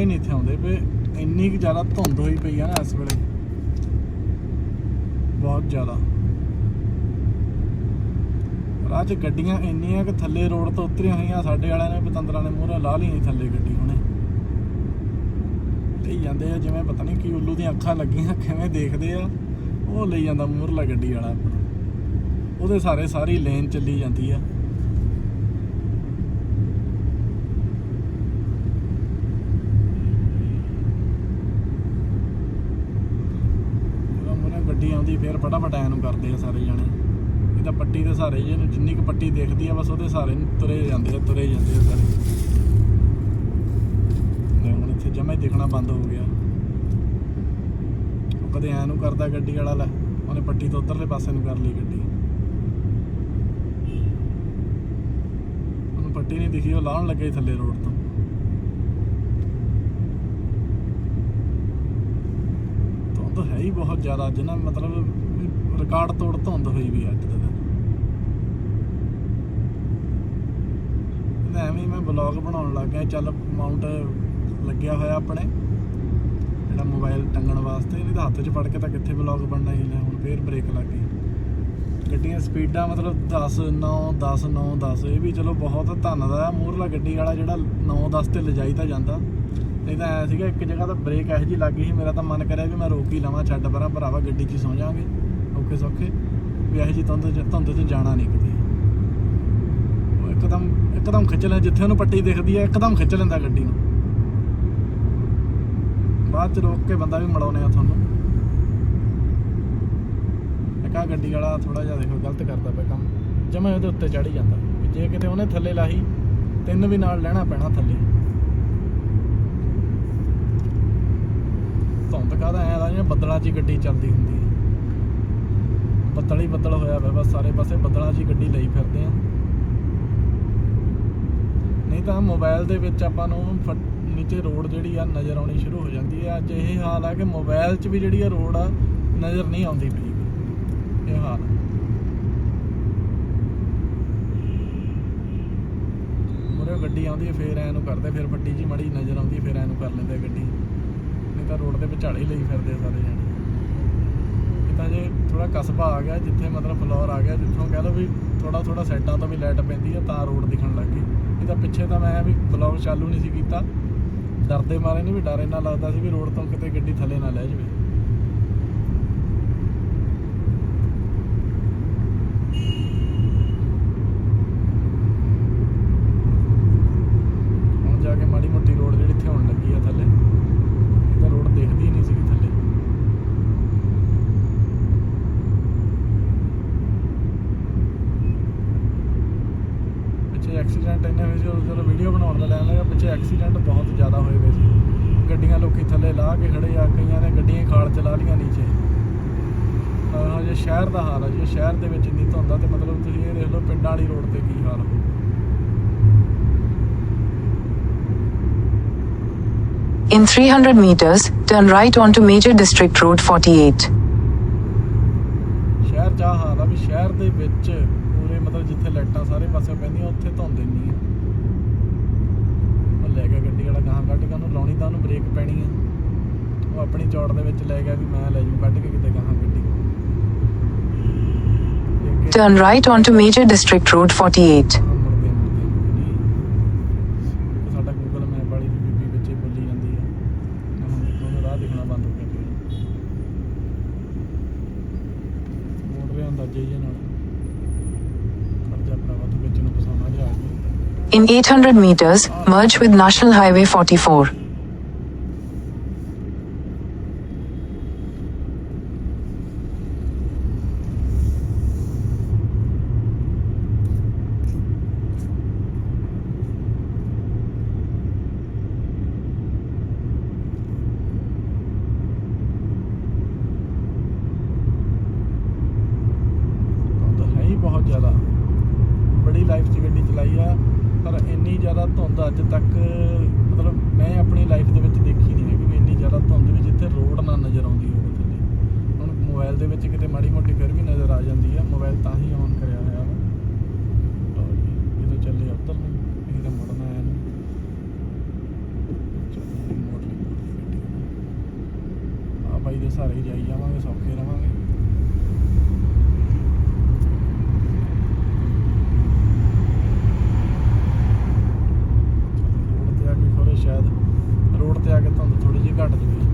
ਹੀ ਨਹੀਂ ਇੱਥੇ ਆਉਂਦੇ ਵੀ ਇੰਨੀ ਕੁ ਜ਼ਿਆਦਾ ਧੁੰਦ ਹੋਈ ਪਈ ਆ ਨਾ ਇਸ ਵੇਲੇ। ਬਹੁਤ ਜ਼ਿਆਦਾ। ਰਾਹ 'ਚ ਗੱਡੀਆਂ ਇੰਨੀਆਂ ਕਿ ਥੱਲੇ ਰੋਡ ਤੋਂ ਉਤਰੀਆਂ ਹੋਈਆਂ, ਸਾਡੇ ਵਾਲਿਆਂ ਨੇ ਪਤੰਦਰਾਂ ਨੇ ਮੂਹਰੇ ਲਾ ਲਈ ਥੱਲੇ ਗੱਡੀ ਹੁਣੇ। ਲਈ ਜਾਂਦੇ ਆ ਜਿਵੇਂ ਪਤਾ ਨਹੀਂ ਕੀ ਉੱਲੂ ਦੀਆਂ ਅੱਖਾਂ ਲੱਗੀਆਂ, ਕਿਵੇਂ ਦੇਖਦੇ ਆ। ਉਹ ਲਈ ਜਾਂਦਾ ਮੂਹਰਲਾ ਗੱਡੀ ਵਾਲਾ ਆਪਣਾ। ਉਹਦੇ ਸਾਰੇ ਸਾਰੀ ਲੇਨ ਚੱਲੀ ਜਾਂਦੀ ਆ ਜਦੋਂ ਮੂਹਰੇ ਗੱਡੀ ਆਉਂਦੀ, ਫਿਰ ਫਟਾਫਟ ਐਂ ਨੂੰ ਕਰਦੇ ਆ ਸਾਰੇ ਜਣੇ। ਇਹ ਤਾਂ ਪੱਟੀ ਦੇ ਸਾਰੇ ਜਿਹਨੂੰ ਜਿੰਨੀ ਕੁ ਪੱਟੀ ਦੇਖਦੀ ਆ, ਬਸ ਉਹਦੇ ਸਾਰੇ ਤੁਰੇ ਜਾਂਦੇ ਆ, ਤੁਰੇ ਜਾਂਦੇ ਆ ਸਾਰੇ। ਲੈ ਹੁਣ ਇੱਥੇ ਜਮਾ ਹੀ ਦਿਖਣਾ ਬੰਦ ਹੋ ਗਿਆ। ਉਹ ਕਦੇ ਐਂ ਨੂੰ ਕਰਦਾ ਗੱਡੀ ਵਾਲਾ, ਲੈ, ਉਹਨੇ ਪੱਟੀ ਤੋਂ ਉਧਰਲੇ ਪਾਸੇ ਨੂੰ ਕਰ ਲਈ ਗੱਡੀ। ਉਹਨੂੰ ਪੱਟੀ ਨਹੀਂ ਦਿਖੀ, ਉਹ ਲਾਉਣ ਲੱਗੇ ਥੱਲੇ ਰੋਡ ਤੋਂ। ਧੁੰਦ ਹੈ ਹੀ ਬਹੁਤ ਜ਼ਿਆਦਾ ਅੱਜ ਨਾ ਮਤਲਬ ਰਿਕਾਰਡ ਤੋੜ ਧੁੰਦ ਹੋਈ ਵੀ ਅੱਜ ਦਾ ਦਿਨ। ਐਵੇਂ ਮੈਂ ਬਲੌਗ ਬਣਾਉਣ ਲੱਗ ਗਿਆ, ਚੱਲ ਮਾਊਂਟ ਲੱਗਿਆ ਹੋਇਆ ਆਪਣੇ। ਜਿਹੜਾ ਮੋਬਾਈਲ ਟੰਗਣ ਵਾਸਤੇ ਨਹੀਂ ਤਾਂ ਹੱਥ 'ਚ ਫੜ ਕੇ ਤਾਂ ਕਿੱਥੇ ਬਲੌਗ ਬਣਨਾ ਹੀ ਲੈ ਹੁਣ ਫੇਰ ਬ੍ਰੇਕ ਲੱਗ ਗਈ। ਗੱਡੀਆਂ ਸਪੀਡਾਂ ਮਤਲਬ 10 9 10 9 10 ਇਹ ਵੀ ਚਲੋ ਬਹੁਤ ਧੰਨਵਾਦ ਆ ਮੂਹਰਲਾ ਗੱਡੀ ਵਾਲਾ ਜਿਹੜਾ 9 10 ਤੇ ਲਿਜਾਈ ਤਾਂ ਜਾਂਦਾ। ਨਹੀਂ ਤਾਂ ਐ ਸੀਗਾ, ਇੱਕ ਜਗ੍ਹਾ ਤਾਂ ਬ੍ਰੇਕ ਇਹੋ ਜਿਹੀ ਲੱਗ ਗਈ ਸੀ, ਮੇਰਾ ਤਾਂ ਮਨ ਕਰਿਆ ਵੀ ਮੈਂ ਰੋਕ ਹੀ ਲਵਾਂ, ਛੱਡ ਪਰਾਂ, ਭਰਾਵਾ ਗੱਡੀ 'ਚ ਹੀ ਸੌ ਜਾਾਂਗੇ ਔਖੇ ਸੌਖੇ। ਵੀ ਇਹੋ ਜਿਹੀ ਧੁੰਦ 'ਚ ਧੁੰਦ 'ਚ ਜਾਣਾ ਨਹੀਂ ਕਿਤੇ ਉਹ ਇੱਕਦਮ ਇੱਕਦਮ ਖਿੱਚ ਲੈ ਜਿੱਥੇ ਉਹਨੂੰ ਪੱਟੀ ਦਿਖਦੀ ਹੈ ਇੱਕਦਮ ਖਿੱਚ ਲੈਂਦਾ ਗੱਡੀ ਨੂੰ। ਬਾਅਦ ਚ ਰੋਕ ਕੇ ਬੰਦਾ ਵੀ ਮੜਾਉਨੇ ਆ ਤੁਹਾਨੂੰ। ਇੱਕ ਆਹ ਗੱਡੀ ਵਾਲਾ ਥੋੜਾ ਜਿਹਾ ਦੇਖੋ, ਗਲਤ ਕਰਦਾ ਪਿਆ ਕੰਮ। ਜਮੇ ਉਹਦੇ ਉੱਤੇ ਚੜੀ ਜਾਂਦਾ। ਜੇ ਕਿਤੇ ਉਹਨੇ ਥੱਲੇ ਲਾਹੀ, ਤਿੰਨ ਵੀ ਨਾਲ ਲੈਣਾ ਪੈਣਾ ਥੱਲੇ। ਧੁੰਦ ਕਾਹਦਾ ਐ ਦਾ ਜਿਵੇਂ ਬੱਦਲਾਂ 'ਚ ਹੀ ਗੱਡੀ ਚੱਲਦੀ ਹੁੰਦੀ ਹੈ ਬੱਦਲ ਹੀ ਬੱਦਲ ਹੋਇਆ ਪਿਆ ਬਸ ਸਾਰੇ ਪਾਸੇ ਬੱਦਲਾਂ 'ਚ ਹੀ ਗੱਡੀ ਲਈ ਫਿਰਦੇ ਆ। ਨਹੀਂ ਤਾਂ ਮੋਬਾਈਲ ਦੇ ਵਿੱਚ ਆਪਾਂ ਨੂੰ ਫ- ਨੀਚੇ ਰੋਡ ਜਿਹੜੀ ਆ ਨਜ਼ਰ ਆਉਣੀ ਸ਼ੁਰੂ ਹੋ ਜਾਂਦੀ ਹੈ ਅੱਜ ਇਹ ਹਾਲ ਆ ਕਿ ਮੋਬਾਈਲ 'ਚ ਵੀ ਜਿਹੜੀ ਆ ਰੋਡ ਆ ਨਜ਼ਰ ਨਹੀਂ ਆਉਂਦੀ ਪਈ। ਇਹ ਹਾਲ ਆ। ਮੂਹਰੇ ਗੱਡੀ ਆਉਂਦੀ ਹੈ ਫੇਰ ਐ ਨੂੰ ਕਰਦੇ ਫਿਰ ਫੱਟੀ ਜੀ ਮੜੀ ਨਜ਼ਰ ਆਉਂਦੀ ਹੈ, ਫਿਰ ਐ ਨੂੰ ਕਰ ਲੈਂਦੇ ਗੱਡੀ। ਨਹੀਂ ਤਾਂ ਰੋਡ ਦੇ ਵਿਚਾਲੇ ਹੀ ਲਈ ਫਿਰਦੇ ਆ ਸਾਰੇ ਜਾਣੇ। ਇਹ ਤਾਂ ਜੇ ਥੋੜਾ ਕਸਬਾ ਆ ਗਿਆ, ਜਿੱਥੇ ਮਤਲਬ ਫਲੋਰ ਆ ਗਿਆ, ਜਿੱਥੋਂ ਕਹਿ ਲਓ ਵੀ ਥੋੜਾ ਥੋੜਾ ਸਾਈਡਾਂ ਤੋਂ ਵੀ ਲਾਈਟ ਪੈਂਦੀ ਆ, ਤਾਂ ਰੋਡ ਦਿਖਣ ਲੱਗ ਗਈ। ਇਹ ਤਾਂ ਪਿੱਛੇ ਤਾਂ ਮੈਂ ਵੀ ਬਲੌਗ ਚਾਲੂ ਨਹੀਂ ਸੀ ਕੀਤਾ। ਡਰਦੇ ਮਾਰੇ ਨਹੀਂ ਵੀ ਡਰ ਇੰਨਾ ਲੱਗਦਾ ਸੀ ਵੀ ਰੋਡ ਤੋਂ ਕਿਤੇ ਗੱਡੀ ਥੱਲੇ ਨਾ ਲੈ ਜਾਵੇ ਹੁਣ ਜਾ ਕੇ ਮਾੜੀ ਮੋਟੀ ਰੋਡ ਜਿਹੜੀ ਇੱਥੇ ਹੋਣ ਲੱਗੀ ਆ ਥੱਲੇ ਇਹ ਤਾਂ ਰੋਡ ਦਿਖਦੀ ਹੀ ਨਹੀਂ ਸੀ ਥੱਲੇ ਪਿੱਛੇ ਐਕਸੀਡੈਂਟ ਇੰਨੇ ਹੋਏ ਸੀ ਜਦੋਂ ਵੀਡੀਓ ਬਣਾਉਣ ਦਾ ਲੈਣ ਲੱਗਾ ਪਿੱਛੇ ਐਕਸੀਡੈਂਟ ਬਹੁਤ ਜ਼ਿਆਦਾ ਹੋਏ ਹੋਏ ਸੀ। ਗੱਡੀਆਂ ਲੋਕੀ ਥੱਲੇ ਲਾ ਕੇ ਖੜੇ ਆ ਕਈਆਂ ਨੇ ਗੱਡੀਆਂ ਹੀ ਖਾਲ ਚਲਾ ਲੀਆਂ ਨੀਚੇ। ਆਹ ਜੇ ਸ਼ਹਿਰ ਦਾ ਹਾਲ ਆ ਜੇ ਸ਼ਹਿਰ ਦੇ ਵਿੱਚ ਇੰਨੀ ਧੁੰਦ ਤੇ ਮਤਲਬ ਤੁਸੀਂ ਇਹ ਦੇਖ ਲਓ ਪਿੰਡਾਂ ਵਾਲੀ ਰੋਡ ਤੇ ਕੀ ਹਾਲ ਹੋ In 300 meters, turn right onto Major District Road 48. ਸ਼ਹਿਰ ਚ ਆਹ ਹਾਲ ਆ ਵੀ ਸ਼ਹਿਰ ਦੇ ਵਿੱਚ ਮਤਲਬ ਜਿੱਥੇ ਲਾਈਟਾਂ ਸਾਰੇ ਪਾਸੇ ਪੈਂਦੀਆਂ ਉੱਥੇ ਧੁੰਦ ਇੰਨੀ ਆ। ਉਹ ਲੈ ਗਿਆ ਗੱਡੀ ਵਾਲਾ ਗਾਹਾਂ ਕੱਢ ਕੇ ਉਹਨੂੰ ਲਾਉਣੀ ਤਾਂ ਉਹਨੂੰ ਬ੍ਰੇਕ ਪੈਣੀ ਆ। ਉਹ ਆਪਣੀ ਚੌੜ ਦੇ ਵਿੱਚ ਲੈ ਗਿਆ ਵੀ ਮੈਂ ਲੈ ਜੂ ਕੱਢ ਕੇ ਕਿਤੇ ਗਾਹਾਂ ਗੱਡੀ। Turn right onto Major District Road 48. ਮੁੜਦੇ ਆ, ਮੁੜਦੇ In 800 meters, merge with National Highway 44. ਧੁੰਦ ਹੈ ਹੀ ਬਹੁਤ ਜ਼ਿਆਦਾ ਬੜੀ ਲਾਈਫ 'ਚ ਗੱਡੀ ਚਲਾਈ ਆ ਪਰ ਇੰਨੀ ਜ਼ਿਆਦਾ ਧੁੰਦ ਅੱਜ ਤੱਕ, ਮਤਲਬ ਮੈਂ ਆਪਣੀ ਲਾਈਫ ਦੇ ਵਿੱਚ ਦੇਖੀ ਨਹੀਂ ਹੈਗੀ ਵੀ ਇੰਨੀ ਜ਼ਿਆਦਾ ਧੁੰਦ ਵੀ ਜਿੱਥੇ ਰੋਡ ਨਾ ਨਜ਼ਰ ਆਉਂਦੀ ਹੋਵੇ ਥੱਲੇ। ਹੁਣ ਮੋਬਾਈਲ ਦੇ ਵਿੱਚ ਕਿਤੇ ਮਾੜੀ ਮੋਟੀ ਫਿਰ ਵੀ ਨਜ਼ਰ ਆ ਜਾਂਦੀ ਆ ਮੋਬਾਈਲ ਤਾਂ ਹੀ ਔਨ ਕਰਿਆ ਹੋਇਆ ਵਾ। ਲਓ ਜੀ ਚੱਲੇ ਉੱਤਰ ਨੂੰ ਇਹਦਾ ਮੁੜਨਾ ਆਇਆ ਨੂੰ। ਆ ਬਾਈ ਦੇ ਸਾਰੇ ਜਾਈ ਜਾਵਾਂਗੇ, ਸੌਖੇ ਰਹਾਂਗੇ ਘੱਟ ਜੂਗੀ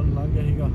ਉਧਰ ਲੰਘ ਗਿਆ ਸੀਗਾ।